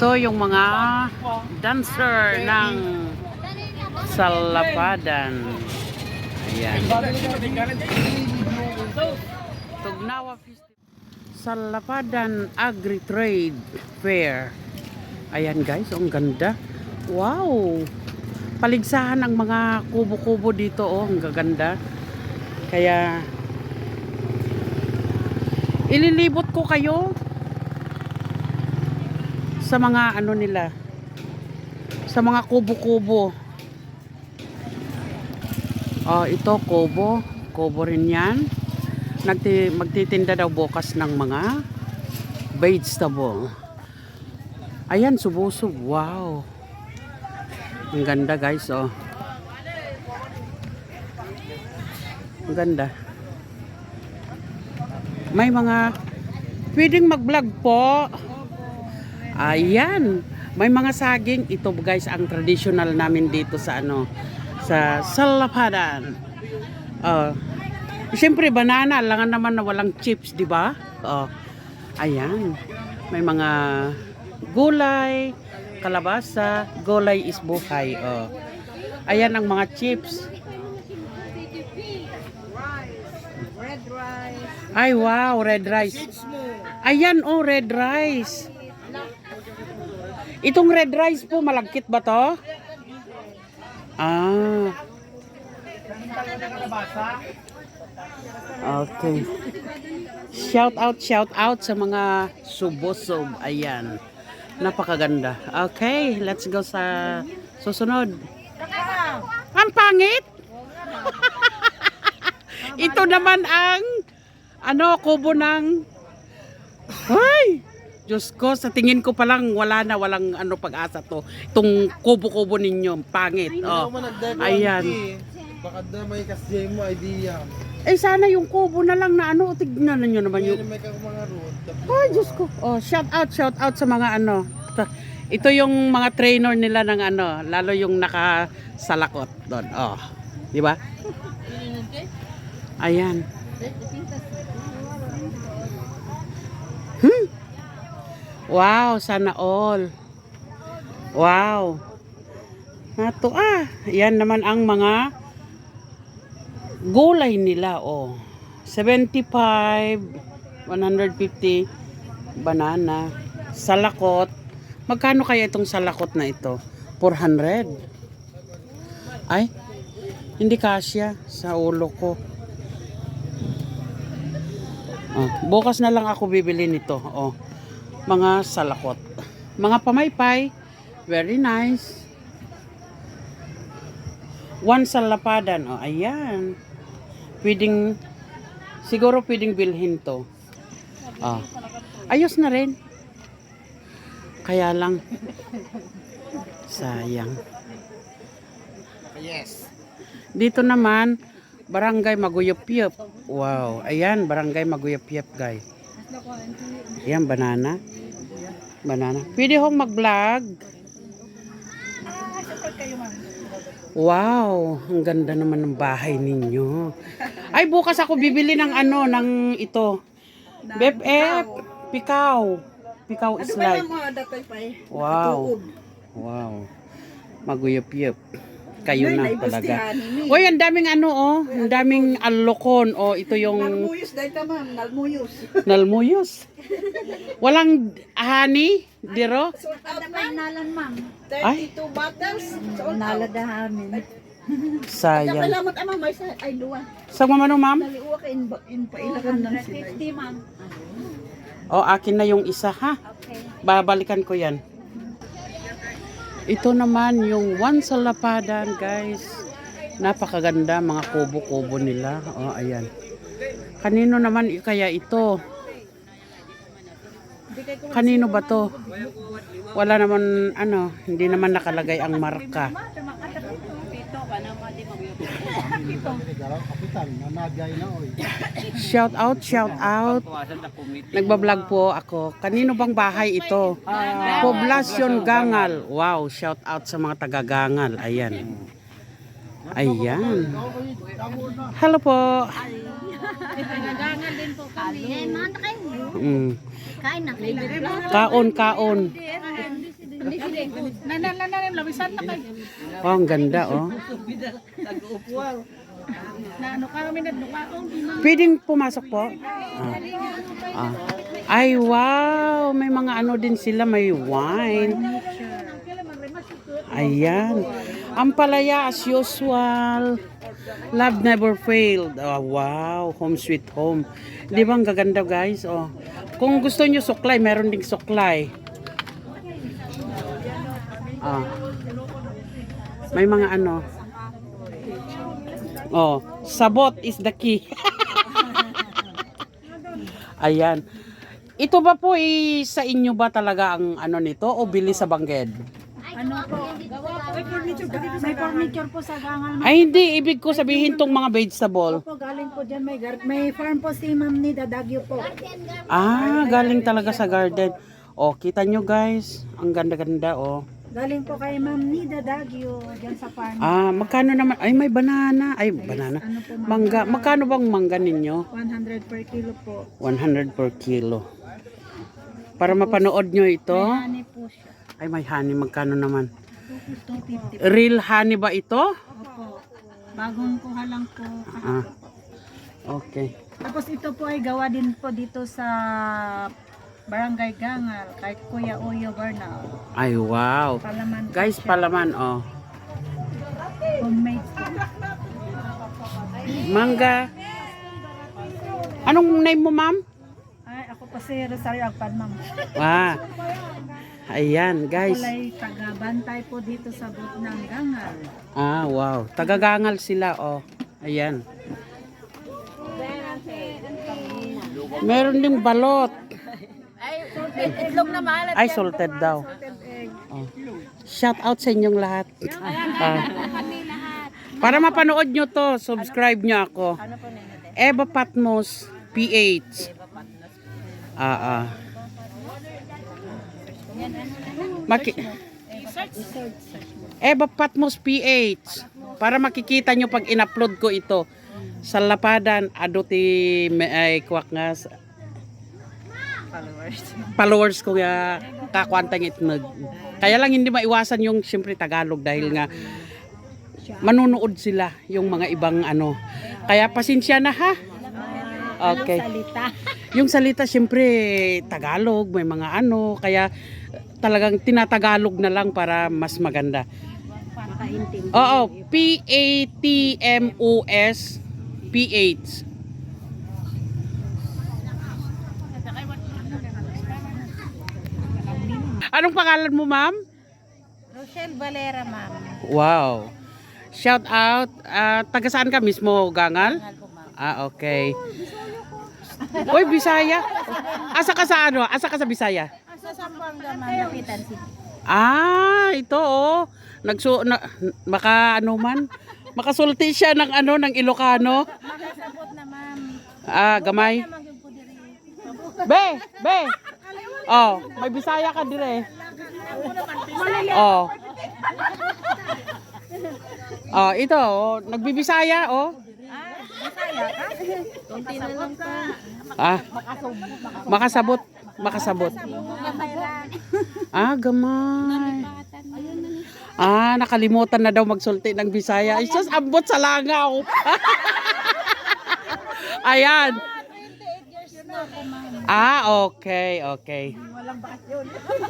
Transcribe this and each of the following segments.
Ito yung mga dancer ng Salapadan. Ayan. Tugnawa Festival. Salapadan Agri-Trade Fair. Ayan guys, ang ganda. Wow! Paligsahan ang mga kubo-kubo dito. Oh, ang gaganda. Kaya, ililibot ko kayo sa mga ano nila. Sa mga kubo-kubo. Oh, ito kubo. Kubo rin yan. Nagti, magtitinda daw bukas ng mga vegetable. Ayan, subusog. Wow. Ang ganda guys, oh. Ang ganda. May mga pwedeng mag-vlog po. Ayan. May mga saging. Ito guys, ang traditional namin dito sa ano, sa Salapadan. Oh. Siyempre, banana. Langan naman na walang chips, di ba? Oh. Ayan. May mga gulay, kalabasa, gulay is buhay. Oh. Ayan ang mga chips. Ay, wow, red rice. Ayan, oh, red rice. Itong red rice po, malagkit ba to? Ah. Okay. Shout out, shout out sa mga subosob. Ayan. Napakaganda. Okay, let's go sa susunod. Ang pangit! Ito naman ang ano, kubo ng Ay! Diyos ko, sa tingin ko pa lang wala na, walang ano pag-asa to. Itong kubo-kubo ninyo, pangit. Oh. Ayan. Baka na may kasi mo idea. Eh sana yung kubo na lang na ano, tignan nyo naman yung... may mga road. Ay, Diyos ko. Oh, shout out, shout out sa mga ano. Ito yung mga trainer nila ng ano, lalo yung nakasalakot doon. Oh. Di ba? Ayan. Wow, sana all. Wow. Nato ah. Yan naman ang mga gulay nila oh. 75 150 banana salakot magkano kaya itong salakot na ito 400 ay hindi kasya sa ulo ko oh, bukas na lang ako bibili nito oh mga salakot. Mga pamaypay very nice. One salapadan oh ayan. Pwedeng siguro pwedeng bilhin to. Ah ayos na rin. Kaya lang sayang. Yes. dito naman barangay Maguyopyop wow ayan barangay Maguyopyop guys ayan banana banana pwede hong mag vlog Wow, ang ganda naman ng bahay ninyo. Ay, bukas ako bibili ng ano, ng ito. BFF, pikaw. Pikaw is like. eh. Wow. Wow. Maguyop-yup. Kayo na talaga. Uy! Ang daming ano oh. Ang daming alokon. Oh, ito yung Nalmuyos dahil ka ma'am, nalmuyos. nalmuyos. Walang honey, diro. Out ma'am. nalan ma'am. 32 Ay. bottles. Naladahamin. Sayang. Napalamat ama may sa ay duwa. Sa mga ano, ma'am? Naliwa ka in, in pailakan lang sila. 150 ma'am. Oh, akin na yung isa, ha? Okay. Babalikan ko yan. Ito naman yung one salapadan, guys. Napakaganda mga kubo-kubo nila. Oh, ayan. Kanino naman kaya ito? Kanino ba to? Wala naman, ano, hindi naman nakalagay ang marka. Shout out, shout out. Nagbablog po ako. Kanino bang bahay ito? Poblasyon Gangal. Wow, shout out sa mga taga Gangal. Ayan. Ayan. Hello po. Nagagangan din po kami. Mm. Kain na. Kaon, kaon. Nanananan, lawisan na kayo. Oh, ang ganda, oh. Na ano kami na dukaon. Pwedeng pumasok po? Ah. Ah. Ay, wow! May mga ano din sila, may wine. Ayan. Ang palaya as usual. Love never failed. Oh, wow, home sweet home. Di ba ang gaganda guys? Oh. Kung gusto nyo suklay, meron ding suklay. Ah. May mga ano. Oh, sabot is the key. Ayan. Ito ba po eh, sa inyo ba talaga ang ano nito o bili sa bangged? Ano po? May furniture po sa gangan. Ay hindi, ibig ko sabihin tong mga vegetable. Po, galing po dyan. May, gar- may farm po si Ma'am ni Dadagyo po. Ah, galing talaga sa garden. Oh, kita nyo guys, ang ganda-ganda oh. Galing po kay Ma'am ni Dadagyo dyan sa farm. Ah, magkano naman? Ay, may banana. Ay, banana. Ano po? Mangga. Magkano bang mangga ninyo? 100 per kilo po. 100 per kilo. Para mapanood nyo ito. Honey po siya. Ay, may honey. Magkano naman? 250 Real honey ba ito? po. Bagong kuha lang po. Ah, okay. Tapos ito po ay gawa din po dito sa Barangay Gangal kay Kuya Oyo Bernal. Ay, wow. Palaman Guys, siya. palaman, oh. Homemade. Mangga. Anong name mo, ma'am? Ay, ako po si Rosario Agpan, ma'am. Ah. Ayan, guys. Kulay taga-bantay po dito sa ng Gangal. Ah, wow. Tagagangal sila, oh. Ayan. Meron ding balot. Itlog na maalat. Ay, salted daw. Oh. Shout out sa inyong lahat. Ah. Para mapanood nyo to, subscribe nyo ako. Eva Patmos PH. Ah, ah. Maki Eva Patmos PH. Para makikita nyo pag in-upload ko ito. Sa lapadan, aduti may ay kwak nga sa- followers ko nga kakwantang itnog. Kaya lang hindi maiwasan yung siyempre Tagalog dahil nga manunood sila yung mga ibang ano. Kaya pasensya na ha. Okay. Salita. Yung salita siyempre Tagalog, may mga ano, kaya talagang tinatagalog na lang para mas maganda. Oo, P-A-T-M-O-S P-H. Anong pangalan mo, ma'am? Rochelle Valera, ma'am. Wow. Shout out. Ah, taga saan ka mismo, Gangal? Gangal po, ma'am. Ah, okay. Uy, Bisaya. Asa ka sa ano? Asa ka sa Bisaya? Asa Sambuanga, ma'am. Lapitan City. Ah, ito oh. Nagsu na, maka ano man, makasulti siya ng ano ng Ilocano. Makasabot na, ma'am. Ah, gamay. Be, be. Oh, may Bisaya ka dire. Oh. Oh, ito oh, nagbibisaya oh. Kunti na lang ka. Ah. Makasabot, makasabot. Ah, gamay. Ah, nakalimutan na daw magsulti ng Bisaya. It's just ambot sa langaw. Ayan. 28 years na. Ah, okay, okay. Walang bakasyon.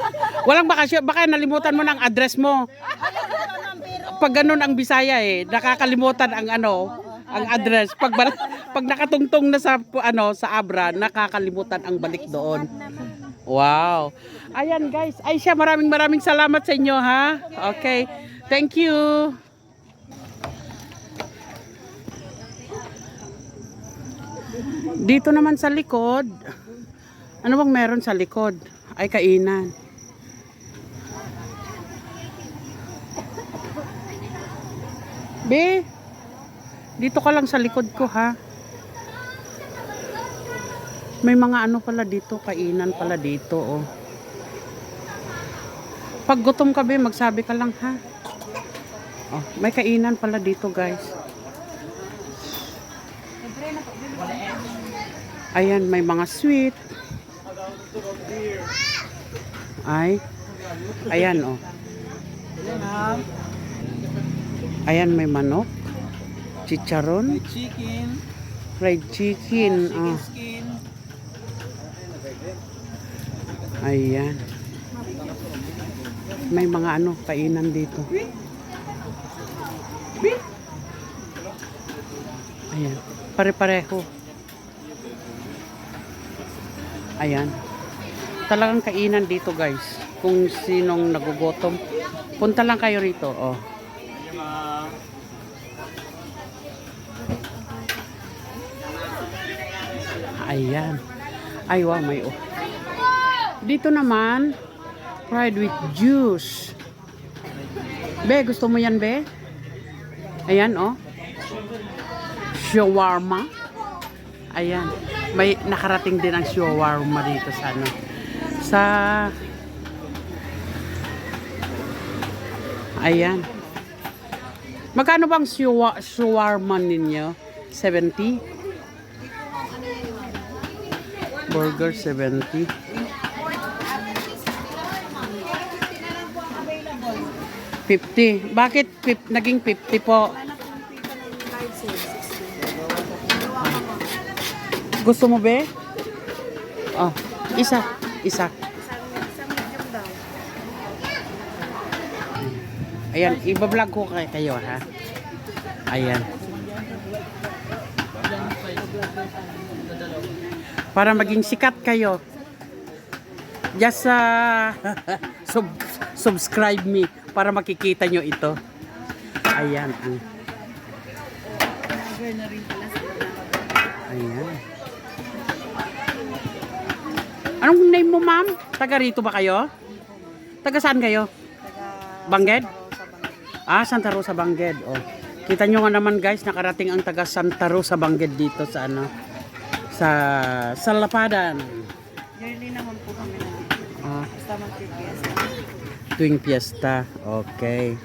Walang bakasyon. Baka nalimutan mo ng address mo. Pag ganun ang Bisaya eh, nakakalimutan ang ano, ang address. Pag pag nakatungtong na sa ano sa Abra, nakakalimutan ang balik doon. Wow. Ayan guys. Ay siya, maraming maraming salamat sa inyo ha. Okay. Thank you. Dito naman sa likod. Ano bang meron sa likod? Ay kainan. Be, dito ka lang sa likod ko ha. May mga ano pala dito, kainan pala dito oh. Pag gutom ka be, magsabi ka lang ha. Oh, may kainan pala dito guys. Ayan, may mga sweet. Ay. Ayan, oh. Ayan, may manok. Chicharon. Chicken. Fried chicken. Oh. Ayan. May mga ano, kainan dito. Ayan. Pare-pareho. Ayan. Talagang kainan dito guys. Kung sinong nagugutom. Punta lang kayo rito. Oh. Ayan. Ay, wow, may oh. Dito naman, fried with juice. Be, gusto mo yan, be? Ayan, oh. Shawarma. Ayan. May nakarating din ang shawarma dito sa ano. Sa... Ayan. Magkano bang shawa- shawarma ninyo? 70? Burger 70. 50. Bakit fif- naging 50 po? Gusto mo be? Oh, isa, isa. Ayan, iba-vlog ko kay kayo ha. Ayan. Para maging sikat kayo. Just uh, sub- subscribe me para makikita nyo ito. Ayan. Ang. Ayan. Anong name mo, ma'am? Taga rito ba kayo? Taga saan kayo? Bangged? Ah, Santa Rosa Bangged. Oh. Kita nyo nga naman guys, nakarating ang taga Santa Rosa Bangged dito sa ano sa Salapadan. Yearly naman po kami nandito. Ah, Basta mag-PPS. tuwing piyesta. Okay.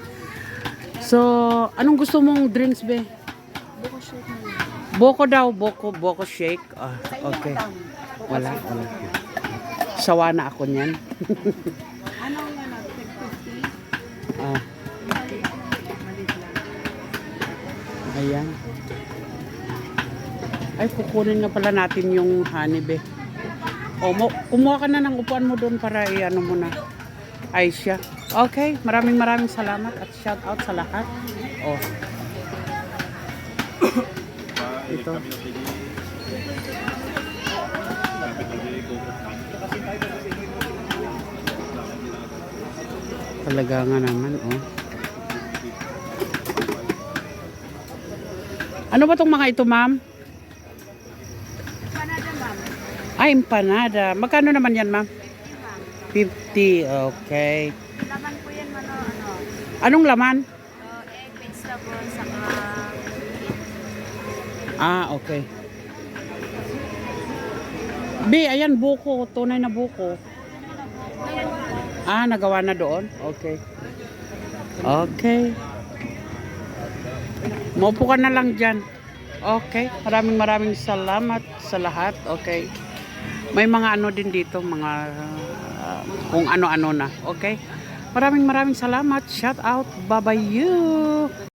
So, anong gusto mong drinks, be? Buko shake. Boko daw, boko, boko shake. Ah, okay. Wala, wala. Sawa na ako niyan. Ano nga na? 50? Ah, ayan. Ay, kukunin na pala natin yung honey, be. O, mo, kumuha ka na ng upuan mo doon para i-ano mo na. Ay siya. Okay, maraming maraming salamat at shout out sa lahat. Oh. Ito. Talaga nga naman, oh. Ano ba tong mga ito, ma'am? Canada, ma'am. Ah, empanada. Magkano naman yan, ma'am? 50. Okay. Laman po yan, ano, ano, Anong laman? uh, egg, vegetable, saka Ah, okay. B, ayan, buko. Tunay na buko. Ah, nagawa na doon? Okay. Okay. Maupo ka na lang dyan. Okay. Maraming maraming salamat sa lahat. Okay. May mga ano din dito, mga ah, kung ano-ano na. Okay. Maraming maraming salamat. Shout out. Bye-bye you.